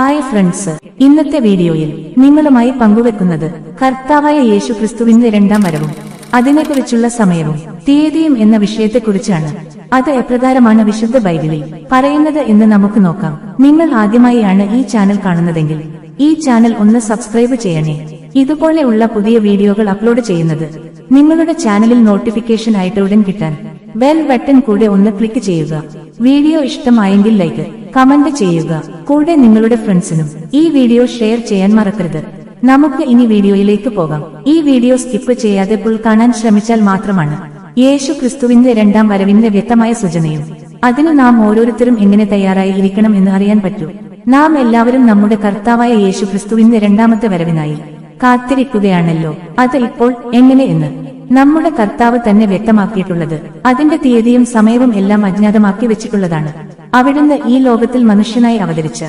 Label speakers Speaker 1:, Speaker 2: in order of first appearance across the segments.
Speaker 1: Hi friends. ഇന്നത്തെ വീഡിയോയിൽ നിങ്ങളുമായി പങ്കുവെക്കുന്നത് കർത്താവായ യേശു ക്രിസ്തുവിന്റെ രണ്ടാം വരവും അതിനെക്കുറിച്ചുള്ള സമയവും തീയതിയും എന്ന വിഷയത്തെക്കുറിച്ചാണ്. അത് എപ്രകാരമാണ് വിശുദ്ധ ബൈബിളിൽ പറയുന്നത് എന്ന് നമുക്ക് നോക്കാം. നിങ്ങൾ ആദ്യമായാണ് ഈ ചാനൽ കാണുന്നതെങ്കിൽ ഈ ചാനൽ ഒന്ന് സബ്സ്ക്രൈബ് ചെയ്യണേ. ഇതുപോലെയുള്ള പുതിയ വീഡിയോകൾ അപ്ലോഡ് ചെയ്യുന്നത് നിങ്ങളുടെ ചാനലിൽ നോട്ടിഫിക്കേഷൻ ആയിട്ട് ഉടൻ കിട്ടാൻ ബെൽ ബട്ടൺ കൂടെ ഒന്ന് ക്ലിക്ക് ചെയ്യുക. വീഡിയോ ഇഷ്ടമായെങ്കിൽ ലൈക്ക് കമന്റ് ചെയ്യുക. കൂടെ നിങ്ങളുടെ ഫ്രണ്ട്സിനും ഈ വീഡിയോ ഷെയർ ചെയ്യാൻ മറക്കരുത്. നമുക്ക് ഇനി വീഡിയോയിലേക്ക് പോകാം. ഈ വീഡിയോ സ്കിപ്പ് ചെയ്യാതെ പുൾ കാണാൻ ശ്രമിച്ചാൽ മാത്രമാണ് യേശു ക്രിസ്തുവിന്റെ രണ്ടാം വരവിന്റെ വ്യക്തമായ സൂചനയും. അതിന് നാം ഓരോരുത്തരും എങ്ങനെ തയ്യാറായി ഇരിക്കണം എന്ന് അറിയാൻ പറ്റൂ. നാം എല്ലാവരും നമ്മുടെ കർത്താവായ യേശു ക്രിസ്തുവിന്റെ രണ്ടാമത്തെ വരവിനായി കാത്തിരിക്കുകയാണല്ലോ. അത് ഇപ്പോൾ എങ്ങനെ എന്ന് നമ്മുടെ കർത്താവ് തന്നെ വ്യക്തമാക്കിയിട്ടുള്ളത്. അതിന്റെ തീയതിയും സമയവും എല്ലാം അജ്ഞാതമാക്കി വെച്ചിട്ടുള്ളതാണ്. അവിടുന്ന് ഈ ലോകത്തിൽ മനുഷ്യനായി അവതരിച്ച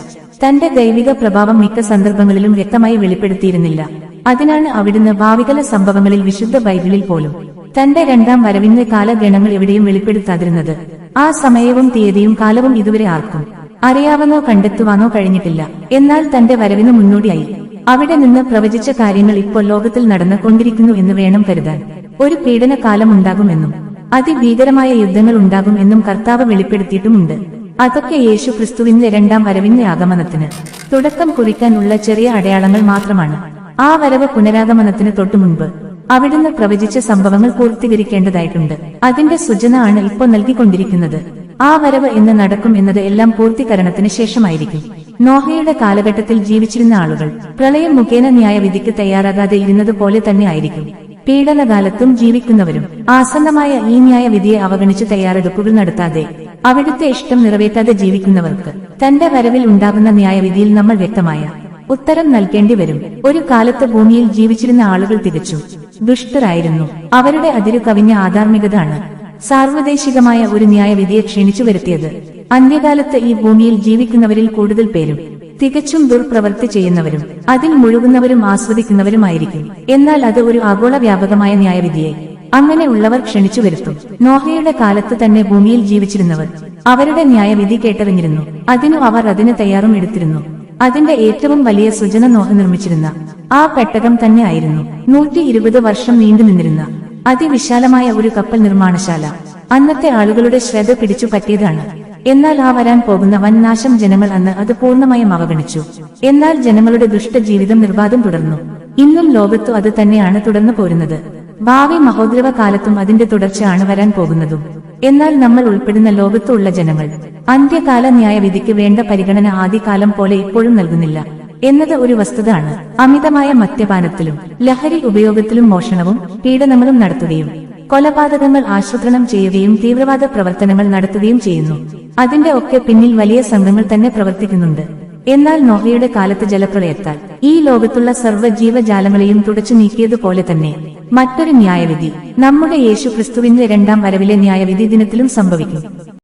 Speaker 1: തന്റെ ദൈവിക പ്രഭാവം മിക്ക സന്ദർഭങ്ങളിലും വ്യക്തമായി വെളിപ്പെടുത്തിയിരുന്നില്ല. അതിനാണ് അവിടുന്ന് ഭാവികല സംഭവങ്ങളിൽ വിശുദ്ധ ബൈബിളിൽ പോലും തന്റെ രണ്ടാം വരവിന്റെ കാലഗണങ്ങൾ എവിടെയും വെളിപ്പെടുത്താതിരുന്നത്. ആ സമയവും തീയതിയും കാലവും ഇതുവരെ ആർക്കും അറിയാവനോ കണ്ടെത്തുവാനോ കഴിഞ്ഞിട്ടില്ല. എന്നാൽ തന്റെ വരവിന് മുന്നോടിയായി അവിടെ നിന്ന് പ്രവചിച്ച കാര്യങ്ങൾ ഇപ്പോൾ ലോകത്തിൽ നടന്നുകൊണ്ടിരിക്കുന്നു എന്ന് വേണം കരുതാൻ. ഒരു പീഡന കാലം ഉണ്ടാകുമെന്നും അതിഭീകരമായ യുദ്ധങ്ങൾ ഉണ്ടാകുമെന്നും കർത്താവ് വെളിപ്പെടുത്തിയിട്ടുമുണ്ട്. അതൊക്കെ യേശു ക്രിസ്തുവിന്റെ രണ്ടാം വരവിന്റെ ആഗമനത്തിന്. തുടക്കം കുറിക്കാനുള്ള ചെറിയ അടയാളങ്ങൾ മാത്രമാണ്. ആ വരവ് പുനരാഗമനത്തിന് തൊട്ടു മുൻപ് അവിടുന്ന് പ്രവചിച്ച സംഭവങ്ങൾ പൂർത്തീകരിക്കേണ്ടതായിട്ടുണ്ട്. അതിന്റെ സൂചന ആണ് ഇപ്പോൾ നൽകിക്കൊണ്ടിരിക്കുന്നത്. ആ വരവ് എന്ന് നടക്കും എന്നത് എല്ലാം പൂർത്തീകരണത്തിന് ശേഷമായിരിക്കും. നോഹയുടെ കാലഘട്ടത്തിൽ ജീവിച്ചിരുന്ന ആളുകൾ പ്രളയം മുഖേന ന്യായവിധിക്ക് തയ്യാറാകാതെ ഇരുന്നത് പോലെ തന്നെ ആയിരിക്കും. പീഡനകാലത്തും ജീവിക്കുന്നവരും ആസന്നമായ ഈ ന്യായവിധിയെ അവഗണിച്ച് തയ്യാറെടുപ്പുകൾ നടത്താതെ അവിടുത്തെ ഇഷ്ടം നിറവേറ്റാതെ ജീവിക്കുന്നവർക്ക് തന്റെ വരവിൽ ഉണ്ടാകുന്ന ന്യായവിധിയിൽ നമ്മൾ വ്യക്തമായ ഉത്തരം നൽകേണ്ടി വരും. ഒരു കാലത്ത് ഭൂമിയിൽ ജീവിച്ചിരുന്ന ആളുകൾ തികച്ചും ദുഷ്ടരായിരുന്നു. അവരുടെ അതിരു കവിഞ്ഞ ആധാർമികതാണ് സാർവദേശികമായ ഒരു ന്യായവിധിയെ ക്ഷണിച്ചു വരുത്തിയത്. അന്ത്യകാലത്ത് ഈ ഭൂമിയിൽ ജീവിക്കുന്നവരിൽ കൂടുതൽ പേരും തികച്ചും ദുർപ്രവൃത്തി ചെയ്യുന്നവരും അതിൽ മുഴുകുന്നവരും ആസ്വദിക്കുന്നവരുമായിരിക്കും. എന്നാൽ അത് ഒരു ആഗോള വ്യാപകമായ ന്യായവിധിയെ അങ്ങനെ ഉള്ളവർ ക്ഷണിച്ചു വരുത്തും. നോഹയുടെ കാലത്ത് തന്നെ ഭൂമിയിൽ ജീവിച്ചിരുന്നവർ. അവരുടെ ന്യായവിധി കേട്ടറിഞ്ഞിരുന്നു. അതിനു അവർ അതിന് തയ്യാറും എടുത്തിരുന്നു. അതിന്റെ ഏറ്റവും വലിയ സുജന നോഹ നിർമ്മിച്ചിരുന്ന ആ പെട്ടകം തന്നെ ആയിരുന്നു. നൂറ്റി ഇരുപത് വർഷം നീണ്ടു നിന്നിരുന്ന അതിവിശാലമായ ഒരു കപ്പൽ നിർമ്മാണശാല. അന്നത്തെ ആളുകളുടെ ശ്രദ്ധ പിടിച്ചു പറ്റിയതാണ്. എന്നാൽ ആ വരാൻ പോകുന്ന വൻ നാശം ജനങ്ങൾ അന്ന് അത് പൂർണമായും അവഗണിച്ചു. എന്നാൽ ജനങ്ങളുടെ ദുഷ്ട ജീവിതം നിർബാധം തുടർന്നു. ഇന്നും ലോകത്തു അത് തന്നെയാണ് തുടർന്നു പോരുന്നത്. ഭാവി മഹോദ്രവ കാലത്തും അതിന്റെ തുടർച്ചയാണ് വരാൻ പോകുന്നതും. എന്നാൽ നമ്മൾ ഉൾപ്പെടുന്ന ലോകത്തുള്ള ജനങ്ങൾ അന്ത്യകാല ന്യായവിധിക്ക് വേണ്ട പരിഗണന ആദ്യകാലം പോലെ ഇപ്പോഴും നൽകുന്നില്ല. എന്നത് ഒരു വസ്തുതയാണ്. അമിതമായ മദ്യപാനത്തിലും ലഹരി ഉപയോഗത്തിലും മോഷണവും പീഡനങ്ങളും നടത്തുകയും കൊലപാതകങ്ങൾ ആസൂത്രണം ചെയ്യുകയും തീവ്രവാദ പ്രവർത്തനങ്ങൾ നടത്തുകയും ചെയ്യുന്നു. അതിന്റെ ഒക്കെ പിന്നിൽ വലിയ സംഘങ്ങൾ തന്നെ പ്രവർത്തിക്കുന്നുണ്ട്. എന്നാൽ നോഹയുടെ കാലത്ത് ജലപ്രളയത്താൽ ഈ ലോകത്തുള്ള സർവ ജീവജാലങ്ങളെയും തുടച്ചു നീക്കിയതുപോലെ തന്നെ മറ്റൊരു ന്യായവിധി നമ്മുടെ യേശു ക്രിസ്തുവിന്റെ രണ്ടാം വരവിലെ ന്യായവിധി ദിനത്തിലും സംഭവിക്കും.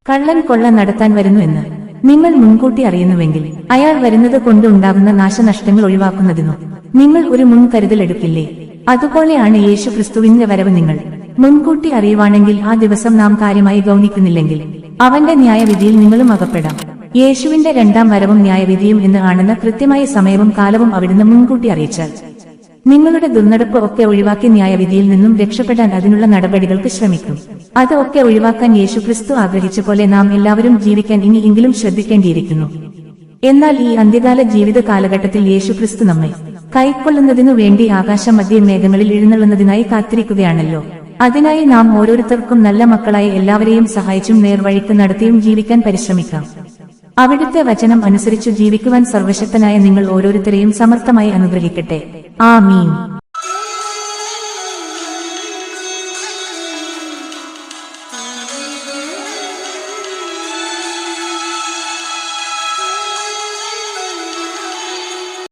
Speaker 1: കള്ളൻ കൊള്ള നടത്താൻ വരുന്നു എന്ന് നിങ്ങൾ മുൻകൂട്ടി അറിയുന്നുവെങ്കിൽ അയാൾ വരുന്നത് കൊണ്ട് ഉണ്ടാകുന്ന നാശനഷ്ടങ്ങൾ ഒഴിവാക്കുന്നതിനു നിങ്ങൾ ഒരു മുൻകരുതൽ എടുക്കില്ലേ? അതുപോലെയാണ് യേശു ക്രിസ്തുവിന്റെ വരവ് നിങ്ങൾ മുൻകൂട്ടി അറിയുവാണെങ്കിൽ ആ ദിവസം നാം കാര്യമായി ഗൗനിക്കുന്നില്ലെങ്കിൽ അവന്റെ ന്യായവിധിയിൽ നിങ്ങളും അകപ്പെടാം. യേശുവിന്റെ രണ്ടാം വരവും ന്യായവിധിയും എന്ന് കാണുന്ന കൃത്യമായ സമയവും കാലവും അവിടുന്ന് മുൻകൂട്ടി അറിയിച്ചാൽ നിങ്ങളുടെ ദുർനടപ്പ് ഒക്കെ ഒഴിവാക്കി ന്യായവിധിയിൽ നിന്നും രക്ഷപ്പെടാൻ അതിനുള്ള നടപടികൾക്ക് ശ്രമിക്കും. അത് ഒക്കെ ഒഴിവാക്കാൻ യേശുക്രിസ്തു ആഗ്രഹിച്ച പോലെ നാം എല്ലാവരും ജീവിക്കാൻ ഇനിയെങ്കിലും ശ്രദ്ധിക്കേണ്ടിയിരിക്കുന്നു. എന്നാൽ ഈ അന്ത്യകാല ജീവിത കാലഘട്ടത്തിൽ യേശുക്രിസ്തു നമ്മെ കൈക്കൊള്ളുന്നതിനു വേണ്ടി ആകാശമധ്യ മേഘങ്ങളിൽ എഴുന്നള്ളുന്നതിനായി കാത്തിരിക്കുകയാണല്ലോ. അതിനായി നാം ഓരോരുത്തർക്കും നല്ല മക്കളായി എല്ലാവരെയും സഹായിച്ചും നേർവഴിക്ക് നടത്തിയും ജീവിക്കാൻ പരിശ്രമിക്കാം. അവിടുത്തെ വചനം അനുസരിച്ചു ജീവിക്കുവാൻ സർവശക്തനായ നിങ്ങൾ ഓരോരുത്തരെയും സമർത്ഥമായി അനുഗ്രഹിക്കട്ടെ. ആ മീൻ